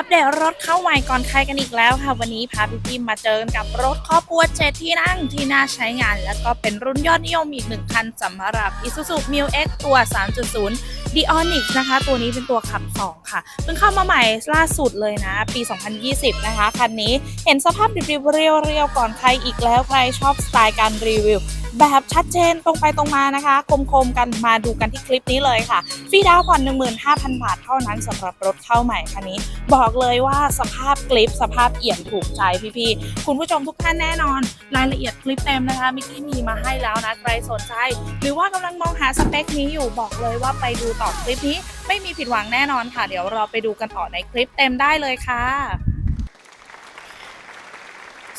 อัปเดตรถเข้าใหม่ก่อนใครกันอีกแล้วค่ะ วันนี้พาพี่พิมมาเจอกันกับรถครอบครัวเจ็ดที่นั่งที่น่าใช้งาน แล้วก็เป็นรุ่นยอดนิยมอีกหนึ่งคันสำหรับ Isuzu m i l X ตัว 3.0 d i o n i x นะคะ ตัวนี้เป็นตัวขับ 2 ค่ะ เพิ่งเข้ามาใหม่ล่าสุดเลยนะ ปี 2020 นะคะ คันนี้เห็นสภาพดิบๆเรียวๆก่อนใครอีกแล้วใครชอบสไตล์การรีวิว แบบชัดเจนตรงไปตรงมานะคะ คมๆกันมาดูกันที่คลิปนี้เลยค่ะฟรีดาวน์ผ่อน15,000 บาทเท่านั้นสำหรับรถเข้าใหม่คันนี้ บอกเลยว่าสภาพคลิปสภาพเอี่ยมถูกใจพี่ๆคุณผู้ชมทุกท่านแน่นอน รายละเอียดคลิปเต็มนะคะมิกกี้มีมาให้แล้วนะใครสนใจ หรือว่ากำลังมองหาสเปคนี้อยู่บอกเลยว่าไปดูต่อคลิปนี้ ไม่มีผิดหวังแน่นอนค่ะ เดี๋ยวเราไปดูกันต่อในคลิปเต็มได้เลยค่ะ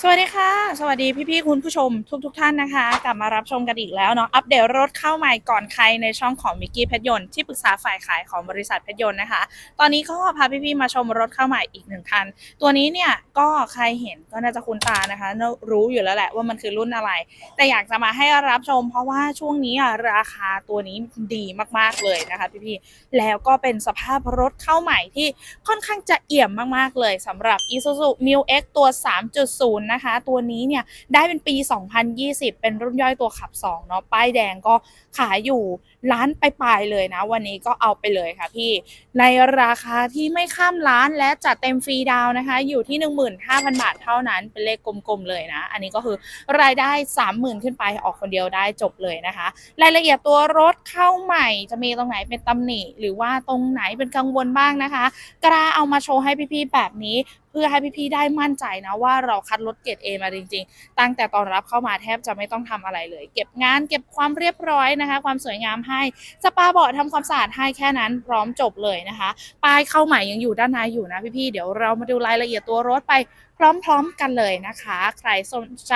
สวัสดีค่ะ สวัสดีพี่ๆคุณผู้ชมทุกๆทท่านนะคะ กลับมารับชมกันอีกแล้วเนาะอัปเดตรถเข้าใหม่ก่อนใครในช่องของมิกกี้เพชรยนต์ที่ปรึกษาฝ่ายขายของบริษัทเพชรยนต์นะคะ ตอนนี้ก็พาพี่ๆมาชมรถเข้าใหม่อีกหนึ่งคัน ตัวนี้เนี่ยก็ใครเห็นก็น่าจะคุ้นตานะคะ รู้อยู่แล้วแหละว่ามันคือรุ่นอะไร แต่อยากจะมาให้รับชม เพราะว่าช่วงนี้อะราคาตัวนี้ดีมากๆเลยนะคะ พี่ๆแล้วก็เป็นสภาพรถเข้าใหม่ที่ค่อนข้างจะเอี่ยมมากๆเลยสำหรับ Isuzu m i l X ตัว 3.0นะคะ ตัวนี้เนี่ยได้เป็นปี 2020 เป็นรุ่นย่อยตัวขับ2เนาะป้ายแดงก็ขายอยู่ล้านไปลายเลยนะ วันนี้ก็เอาไปเลยค่ะพี่ ในราคาที่ไม่ข้ามล้านและจัดเต็มฟรีดาวนะคะ อยู่ที่ 15,000 บาทเท่านั้นเป็นเลขกลมๆเลยนะ อันนี้ก็คือรายได้ 30,000 ขึ้นไปออกคนเดียวได้จบเลยนะคะ รายละเอียดตัวรถเข้าใหม่จะมีตรงไหนเป็นตำหนิ หรือว่าตรงไหนเป็นกังวลบ้างนะคะกล้าเอามาโชว์ให้พี่ๆแบบนี้ พื่อให้พี่ๆได้มั่นใจนะว่าเราคัดรถเกรด A มาจริง ๆ ตั้งแต่ตอนรับเข้ามาแทบจะไม่ต้องทำอะไรเลย เก็บงานเก็บความเรียบร้อยนะคะ ความสวยงามให้สปาเบาะทำความสะอาดให้แค่นั้นพร้อมจบเลยนะคะป้ายเข้าใหม่ยังอยู่ด้านในอยู่นะพี่ๆเดี๋ยวเรามาดูรายละเอียดตัวรถไปพร้อมๆกันเลยนะคะ ใครสนใจ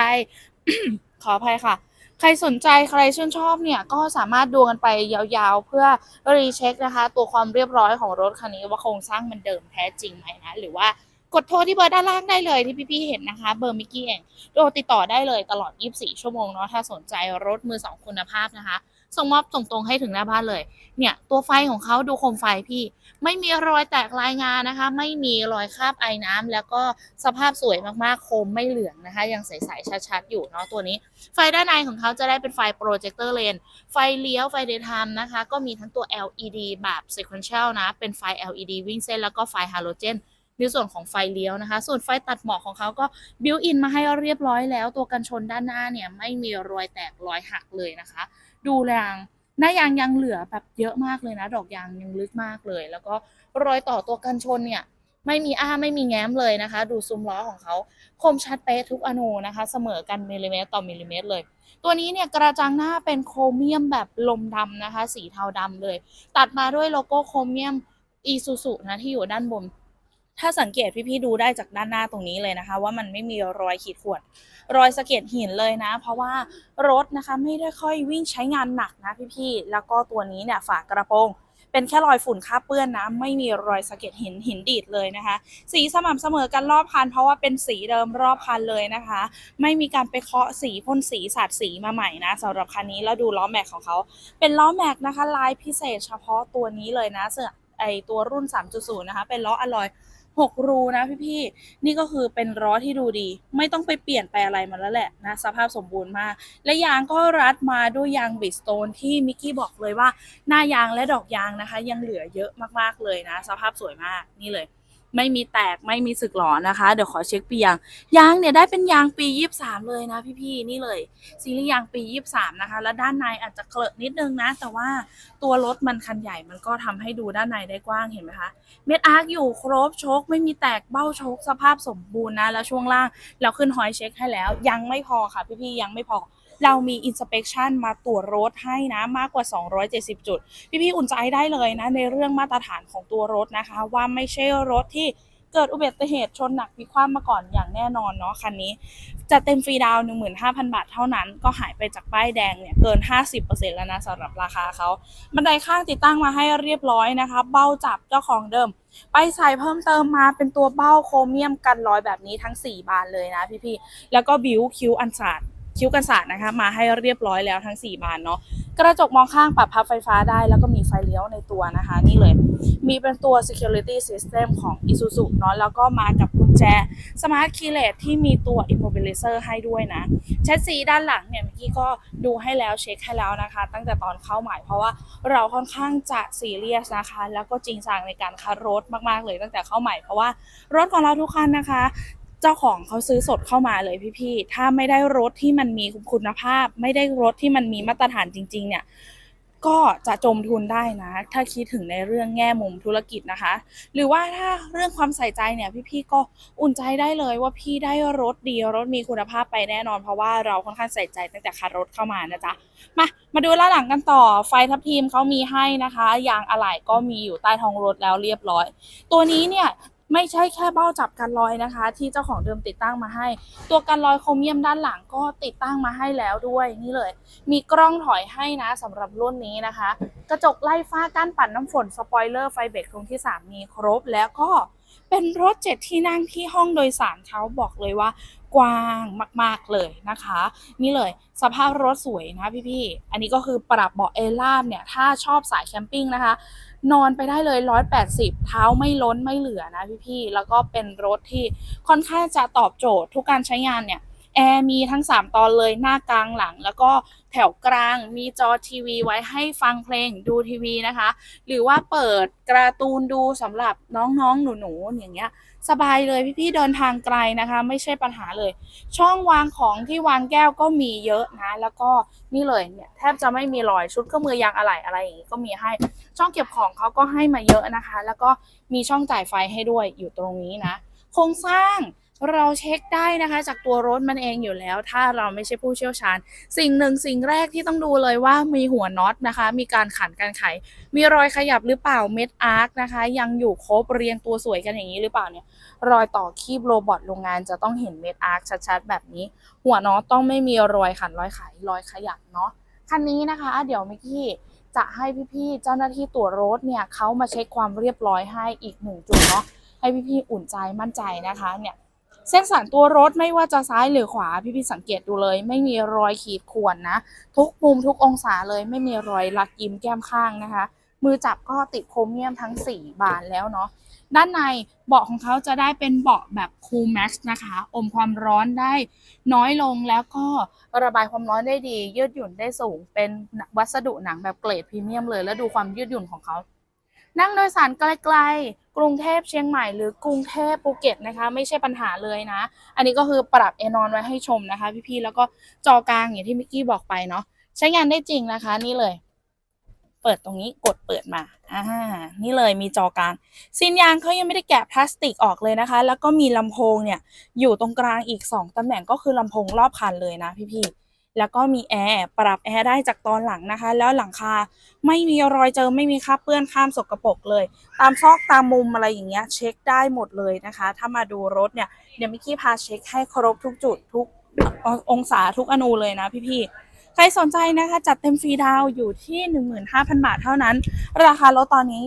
ขออภัยค่ะใครสนใจใครชื่นชอบเนี่ยก็สามารถดูกันไปยาวๆ เพื่อรีเช็คนะคะ ตัวความเรียบร้อยของรถคันนี้ว่าโครงสร้างมันเดิมแท้จริงไหมนะ หรือว่า กดโทรที่เบอร์ด้านล่างได้เลยที่พี่ๆเห็นนะคะ เบอร์มิกกี้เองโทรติดต่อได้เลยตลอด 24 ชั่วโมงเนาะถ้าสนใจรถมือสองคุณภาพนะคะ ส่งมอบส่งตรงให้ถึงหน้าบ้านเลย เนี่ยตัวไฟของเขาดูโคมไฟพี่ ไม่มีรอยแตกลายงานนะคะ ไม่มีรอยคราบไอน้ำแล้วก็สภาพสวยมากๆโคมไม่เหลืองนะคะ ยังใสๆชัดๆอยู่เนาะตัวนี้ ไฟด้านในของเขาจะได้เป็นไฟโปรเจคเตอร์เลนไฟเลี้ยวไฟเดย์ไทม์นะคะ ก็มีทั้งตัว LED แบบ sequential นะเป็นไฟ LED วิ่งเส้นแล้วก็ไฟฮาโลเจน ในส่วนของไฟเลี้ยวนะคะ ส่วนไฟตัดหมอกของเขาก็บิวอินมาให้เรียบร้อยแล้ว ตัวกันชนด้านหน้าเนี่ยไม่มีรอยแตกรอยหักเลยนะคะ ดูแรงหน้ายางยังเหลือแบบเยอะมากเลยนะ ดอกยางยังลึกมากเลย แล้วก็รอยต่อตัวกันชนเนี่ยไม่มีอ้าไม่มีแง้มเลยนะคะ ดูซุ้มล้อของเขาคมชัดเป๊ะทุกอนูนะคะ เสมอกันมิลลิเมตรต่อมิลลิเมตรเลย ตัวนี้เนี่ยกระจังหน้าเป็นโครเมียมแบบลมดำนะคะ สีเทาดำเลย ตัดมาด้วยโลโก้โครเมียมอีซูซุนะที่อยู่ด้านบน ถ้าสังเกตพี่ๆดูได้จากด้านหน้าตรงนี้เลยนะคะ ว่ามันไม่มีรอยขีดข่วนรอยสะเก็ดหินเลยนะ เพราะว่ารถนะคะไม่ได้ค่อยวิ่งใช้งานหนักนะพี่ๆแล้วก็ตัวนี้เนี่ยฝากระโปรงเป็นแค่รอยฝุ่นคาบเปื้อนนะไม่มีรอยสะเก็ดหินหินดีดเลยนะคะ สีสม่ำเสมอกันรอบคัน เพราะว่าเป็นสีเดิมรอบคันเลยนะคะ ไม่มีการไปเคาะสีพ่นสีสาดสีมาใหม่นะสำหรับคันนี้แล้วดูล้อแม็กของเขา เป็นล้อแม็กนะคะลายพิเศษเฉพาะตัวนี้เลยนะเสือไอตัวรุ่น 3.0 นะคะ เป็นล้ออลลอย หกรูนะพี่ๆ นี่ก็คือเป็นล้อที่ดูดี ไม่ต้องไปเปลี่ยนไปอะไรมาแล้วแหละนะสภาพสมบูรณ์มาก และยางก็รัดมาด้วยยางบิสโตนที่มิกกี้บอกเลยว่า หน้ายางและดอกยางนะคะ ยังเหลือเยอะมากๆเลยนะ สภาพสวยมากนี่เลย ไม่มีแตกไม่มีสึกหรอนะคะ เดี๋ยวขอเช็คปียางยางเนี่ยได้เป็นยางปี23เลยนะพี่ๆนี่เลยซีรีส์ยางปี23นะคะ แล้วด้านในอาจจะเกลอะนิดนึงนะ แต่ว่าตัวรถมันคันใหญ่มันก็ทำให้ดูด้านในได้กว้างเห็นไหมคะเม็ดอาร์คอยู่ครบโชคไม่มีแตกเบ้าโชคสภาพสมบูรณ์นะแล้วช่วงล่างเราขึ้นหอยเช็คให้แล้ว ยังไม่พอค่ะพี่ๆยังไม่พอ เรามีอินสเป t ชันมาตรวจรถให้นะมากกว่า 270 จุด พี่ๆอุ่นใจได้เลยนะ ในเรื่องมาตรฐานของตัวรถนะคะ ว่าไม่ใช่รถที่เกิดอุบัติเหตุชนหนักพลิกคว่ำมาก่อนอย่างแน่นอนเนาะคันนี้ จะเต็มฟรีดาวน์15,000 บาทเท่านั้น ก็หายไปจากป้ายแดงเนี่ยเกิน 50%แล้วนะสำหรับราคาเขาบันไดข้างติดตั้งมาให้เรียบร้อยนะคะ เบ้าจับเจ้าของเดิมไปใส่เพิ่มเติมมาเป็นตัวเบ้าโครเมียมกันรอยแบบนี้ทั้ง 4 บานเลยนะพี่ๆแล้วก็บิวคิ้วอันสาด คิ้วกันศาสตร์นะคะ มาให้เรียบร้อยแล้วทั้ง 4 บานเนาะกระจกมองข้างปรับพับไฟฟ้าได้ แล้วก็มีไฟเลี้ยวในตัวนะคะ นี่เลย มีเป็นตัว security system ของ Isuzu เนาะแล้วก็มากับกุญแจ smart keyless ที่มีตัว immobilizer ให้ด้วยนะแชสซีด้านหลังเนี่ยเมื่อกี้ก็ดูให้แล้วเช็คให้แล้วนะคะ ตั้งแต่ตอนเข้าใหม่เพราะว่าเราค่อนข้างจะซีเรียสนะคะ แล้วก็จริงจังในการคัดรถมากๆเลยตั้งแต่เข้าใหม่เพราะว่ารถของเราทุกคันนะคะ เจ้าของเขาซื้อสดเข้ามาเลยพี่ๆ ถ้าไม่ได้รถที่มันมีคุณภาพ ไม่ได้รถที่มันมีมาตรฐานจริง ๆ เนี่ย ก็จะจมทุนได้นะ ถ้าคิดถึงในเรื่องแง่มุมธุรกิจนะคะ หรือว่าถ้าเรื่องความใส่ใจเนี่ยพี่ๆ ก็อุ่นใจได้เลยว่าพี่ได้รถดีรถมีคุณภาพไปแน่นอน เพราะว่าเราค่อนข้างใส่ใจตั้งแต่คัดรถเข้ามานะจ๊ะ มา มาดูด้าหลังกันต่อ ไฟทับทีมเขามีให้นะคะ ยางอะไหล่ก็มีอยู่ใต้ท้องรถแล้วเรียบร้อย ตัวนี้เนี่ย ไม่ใช่แค่เบ้าจับกันลอยนะคะ ที่เจ้าของเดิมติดตั้งมาให้ ตัวกันลอยโครเมียมด้านหลังก็ติดตั้งมาให้แล้วด้วยนี่เลย มีกล้องถอยให้นะสำหรับรุ่นนี้นะคะ กระจกไล่ฟ้ากั้นปัดน้ำฝนสปอยเลอร์ไฟเบรกตรงที่ 3 มีครบแล้วก็ เป็นรถเจ็ดที่นั่งที่ห้องโดยสารเขาบอกเลยว่ากว้างมาก ๆ เลยนะคะ นี่เลยสภาพรถสวยนะพี่ๆ อันนี้ก็คือปรับเบาะเอล่ามเนี่ย ถ้าชอบสายแคมปิ้งนะคะ นอนไปได้เลย 180 เท้าไม่ล้นไม่เหลือนะพี่ๆ แล้วก็เป็นรถที่ค่อนข้างจะตอบโจทย์ทุกการใช้งานเนี่ย แอร์มีทั้ง 3 ตอนเลยหน้ากลางหลัง แล้วก็แถวกลางมีจอทีวีไว้ให้ฟังเพลงดูทีวีนะคะ หรือว่าเปิดการ์ตูนดูสำหรับน้องๆหนูๆอย่างเงี้ย สบายเลยพี่ๆเดินทางไกลนะคะ ไม่ใช่ปัญหาเลย ช่องวางของที่วางแก้วก็มีเยอะนะ แล้วก็นี่เลยเนี่ยแทบจะไม่มีรอยชุดเครื่องมือยางอะไหล่อะไรอย่างงี้ก็มีให้ช่องเก็บของเขาก็ให้มาเยอะนะคะ แล้วก็มีช่องจ่ายไฟให้ด้วยอยู่ตรงนี้นะ โครงสร้าง เราเช็คได้นะคะ จากตัวรถมันเองอยู่แล้ว ถ้าเราไม่ใช่ผู้เชี่ยวชาญ สิ่งหนึ่งสิ่งแรกที่ต้องดูเลยว่ามีหัวน็อตนะคะ มีการขันการไข มีรอยขยับหรือเปล่าเม็ดอาร์คนะคะ ยังอยู่ครบเรียงตัวสวยกันอย่างนี้หรือเปล่าเนี่ยรอยต่อคีบโรบอทโรงงานจะต้องเห็นเม็ดอาร์คชัดๆ แบบนี้ หัวน็อตต้องไม่มีรอยขันรอยไขรอยขยับเนาะคันนี้นะคะ เดี๋ยวเมื่อกี้จะให้พี่ๆเจ้าหน้าที่ตรวจรถเนี่ยเขามาเช็คความเรียบร้อยให้อีกหนึ่งจุดเนาะให้พี่ๆอุ่นใจมั่นใจนะคะเนี่ย เส้นสันตัวรถไม่ว่าจะซ้ายหรือขวาพี่ๆสังเกตดูเลย ไม่มีรอยขีดข่วนนะ ทุกมุมทุกองศาเลยไม่มีรอยลักยิ้มแก้มข้างนะคะ มือจับก็ติดโครเมียมทั้ง 4 บานแล้วเนาะด้านในเบาะของเขาจะได้เป็นเบาะแบบ Cool Max นะคะ อมความร้อนได้น้อยลงแล้วก็ระบายความร้อนได้ดี ยืดหยุ่นได้สูง เป็นวัสดุหนังแบบเกรดพรีเมียมเลย แล้วดูความยืดหยุ่นของเขา นั่งโดยสารไกลๆ กรุงเทพเชียงใหม่หรือกรุงเทพภูเก็ตนะคะ ไม่ใช่ปัญหาเลยนะ อันนี้ก็คือปรับเอนอนไว้ให้ชมนะคะ พี่ๆ แล้วก็จอกลางอย่างที่มิกกี้บอกไปเนาะใช้งานได้จริงนะคะนี่เลย เปิดตรงนี้กดเปิดมาอ่านี่เลยมีจอกลางซินยางเขายังไม่ได้แกะพลาสติกออกเลยนะคะ แล้วก็มีลำโพงเนี่ยอยู่ตรงกลางอีก 2ตำแหน่งก็คือลำโพงรอบคันเลยนะพี่ๆ แล้วก็มีแอร์ปรับแอร์ได้จากตอนหลังนะคะ แล้วหลังคาไม่มีรอยเจอไม่มีคราบเปื้อนข้ามสกปรกเลย ตามซอกตามมุมอะไรอย่างเงี้ยเช็คได้หมดเลยนะคะ ถ้ามาดูรถเนี่ยเดี๋ยวมิกกี้พาเช็คให้ครบทุกจุดทุกองศาทุกอนูเลยนะพี่ๆ ใครสนใจนะคะจัดเต็มฟรีดาวอยู่ที่ 15,000 บาทเท่านั้น ราคารถตอนนี้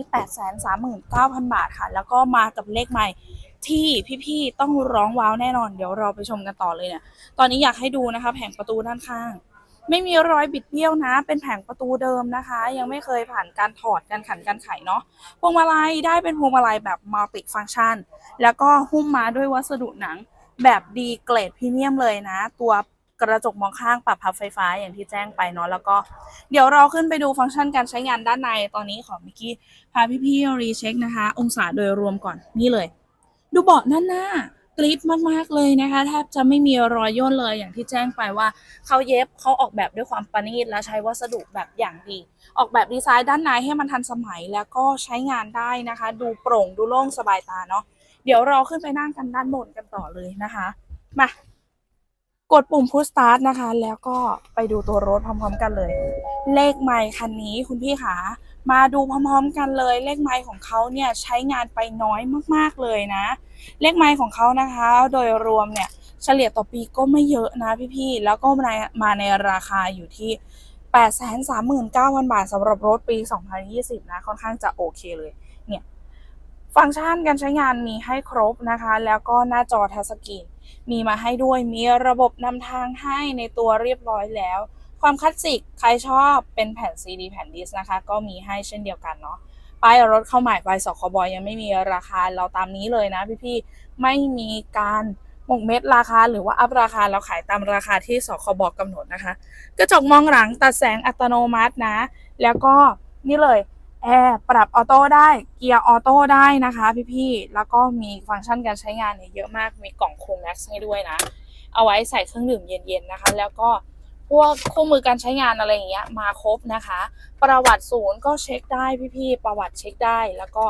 839,000 บาทค่ะ แล้วก็มากับเลขใหม่ ที่พี่ๆต้องร้องว้าวแน่นอน เดี๋ยวเราไปชมกันต่อเลยเนี่ย ตอนนี้อยากให้ดูนะคะ แผงประตูด้านข้าง ไม่มีรอยบิดเบี้ยวนะ เป็นแผงประตูเดิมนะคะ ยังไม่เคยผ่านการถอดการขันการไขเนาะพวงมาลัยได้เป็นพวงมาลัยแบบมัลติฟัง c t ชัน แล้วก็หุ้มมาด้วยวัสดุหนังแบบดีเกรดพรีเมียมเลยนะ ตัวกระจกมองข้างปรับพับไฟฟ้าอย่างที่แจ้งไปเนาะแล้วก็เดี๋ยวเราขึ้นไปดูฟังก์ชันการใช้งานด้านในตอนนี้ขอมิกกี้พาพี่ๆรีเช็คนะคะ องศาโดยรวมก่อนนี่เลย ดูเบาะด้านหน้ากริปมากๆเลยนะคะแทบจะไม่มีรอยย่นเลยอย่างที่แจ้งไปว่าเขาเย็บเขาออกแบบด้วยความประณีตและใช้วัสดุแบบอย่างดี ออกแบบดีไซน์ด้านในให้มันทันสมัยแล้วก็ใช้งานได้นะคะ ดูโปร่งดูโล่งสบายตาเนาะเดี๋ยวเราขึ้นไปนั่งกันด้านบนกันต่อเลยนะคะมากดปุ่ม push start นะคะ แล้วก็ไปดูตัวรถพร้อมๆกันเลย เลขไมค์คันนี้คุณพี่ขา มาดูพร้อมๆกันเลย เลขไมค์ของเขาเนี่ยใช้งานไปน้อยมากๆเลยนะ เลขไมค์ของเขานะคะ โดยรวมเนี่ยเฉลี่ยต่อปีก็ไม่เยอะนะพี่ๆ แล้วก็มาในมาในราคาอยู่ที่ 839,000 บาทสำหรับรถปี 2020 นะ ค่อนข้างจะโอเคเลย เนี่ย ฟังก์ชันการใช้งานมีให้ครบนะคะ แล้วก็หน้าจอทัชสกรีนมีมาให้ด้วย มีระบบนำทางให้ในตัวเรียบร้อยแล้ว ความคลาสสิกใครชอบเป็นแผ่นซีดีแผ่นดิสนะคะ ก็มีให้เช่นเดียวกันเนาะป้ายรถเข้าใหม่ป้ายสคบยังไม่มีราคาเราตามนี้เลยนะพี่ๆไม่มีการหมกเม็ดราคาหรือว่าอัพราคาเราขายตามราคาที่สคบกำหนดนะคะ กระจกมองหลังตัดแสงอัตโนมัตินะ แล้วก็นี่เลยแอร์ปรับออโต้ได้เกียร์ออโต้ได้นะคะ พี่ๆแล้วก็มีฟังก์ชันการใช้งานเนี่ยเยอะมากมีกล่องโคมแม็กซ์ให้ด้วยนะ เอาไว้ใส่เครื่องดื่มเย็นๆนะคะ แล้วก็ พวกคู่มือการใช้งานอะไรอย่างเงี้ยมาครบนะคะ ประวัติศูนย์ก็เช็คได้พี่ๆประวัติเช็คได้แล้วก็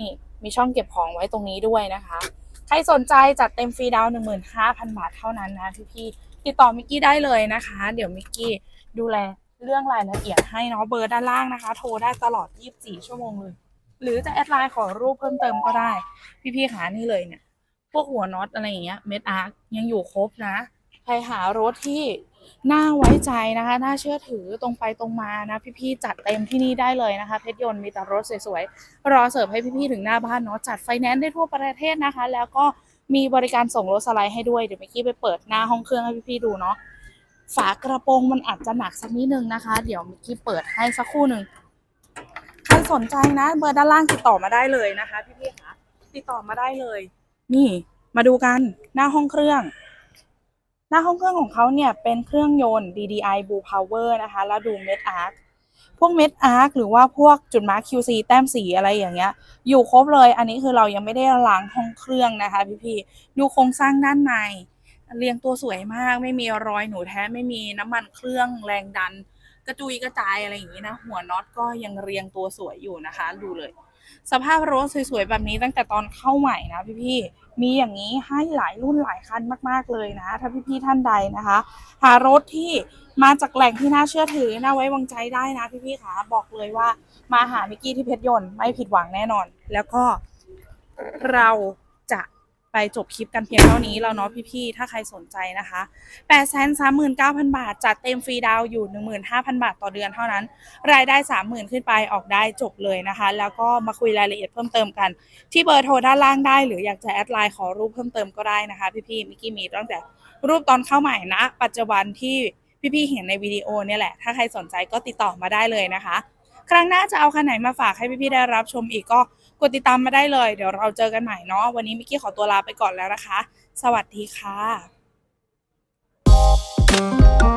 นี่มีช่องเก็บของไว้ตรงนี้ด้วยนะคะ ใครสนใจจัดเต็มฟรีดาวน์15,000บาทเท่านั้นนะพี่ๆติดต่อมิกกี้ได้เลยนะคะ เดี๋ยวมิกกี้ดูแลเรื่องรายละเอียดให้เนาะเบอร์ด้านล่างนะคะ โทรได้ตลอด 24 ชั่วโมงเลย หรือจะแอดไลน์ขอรูปเพิ่มเติมก็ได้ พี่ๆขานี่เลยเนี่ย พวกหัวน็อตอะไรอย่างเงี้ยเม็ดอาร์ยังอยู่ครบนะ ใครหารถที่น่าไว้ใจนะคะ น่าเชื่อถือตรงไปตรงมานะ พี่ๆจัดเต็มที่นี่ได้เลยนะคะ เพชรยนต์มีแต่รถสวยๆ รอเสิร์ฟให้พี่ๆถึงหน้าบ้านเนาะ จัดไฟแนนซ์ได้ทั่วประเทศนะคะ แล้วก็มีบริการส่งรถสไลด์ให้ด้วย เดี๋ยวเมื่อกี้ไปเปิดหน้าห้องเครื่องให้พี่ๆดูเนาะ ฝากระโปรงมันอาจจะหนักสักนิดนึงนะคะ เดี๋ยวเมื่อกี้เปิดให้สักครู่หนึ่งใครสนใจนะ เบอร์ด้านล่างติดต่อมาได้เลยนะคะ พี่ๆคะติดต่อมาได้เลย นี่ มาดูกันหน้าห้องเครื่อง หน้าห้องเครื่องของเขาเนี่ยเป็นเครื่องยนต์ DDI Blue Power นะคะแล้วดูเม็ดอาร์คพวกเม็ดอาร์คหรือว่าพวกจุดมาร์ค QC แต้มสีอะไรอย่างเงี้ย อยู่ครบเลย อันนี้คือเรายังไม่ได้ล้างห้องเครื่องนะคะพี่ๆดูโครงสร้างด้านใน เรียงตัวสวยมาก ไม่มีรอยหนูแท้ไม่มีน้ำมันเครื่องแรงดัน กระจุยกระจายอะไรอย่างนี้นะ หัวน็อตก็ยังเรียงตัวสวยอยู่นะคะ ดูเลย สภาพรถสวยๆแบบนี้ตั้งแต่ตอนเข้าใหม่นะพี่ๆ มีอย่างนี้ให้หลายรุ่นหลายคันมาก ๆ เลยนะ ถ้าพี่ๆท่านใดนะคะ หารถที่มาจากแหล่งที่น่าเชื่อถือน่าไว้วางใจได้นะพี่ๆค่ะบอกเลยว่ามาหามิกกี้ที่เพชรยนต์ไม่ผิดหวังแน่นอน แล้วก็เรา ไปจบคลิปกันเพียงเท่านี้แล้วเนาะพี่ๆ ถ้าใครสนใจนะคะ8 3 9 0 0 0 บาท จัดเต็มฟรีดาวอยู่ 15,000 บาทต่อเดือนเท่านั้น รายได้ 30,000 ขึ้นไปออกได้จบเลยนะคะ แล้วก็มาคุยรายละเอียดเพิ่มเติมกัน ที่เบอร์โทรด้านล่างได้ หรืออยากจะแอดไลน์ขอรูปเพิ่มเติมก็ได้นะคะพี่ๆมิกกี้มีตั้งแต่รูปตอนเข้าใหม่นะ ปัจจุบันที่พี่ๆ เห็นในวิดีโอเนี่ยแหละ ถ้าใครสนใจก็ติดต่อมาได้เลยนะคะ ครั้งหน้าจะเอาคันไหนมาฝากให้พี่ๆ ได้รับชมอีกก็ กดติดตามมาได้เลย เดี๋ยวเราเจอกันใหม่เนาะวันนี้มิกกี้ขอตัวลาไปก่อนแล้วนะคะ สวัสดีค่ะ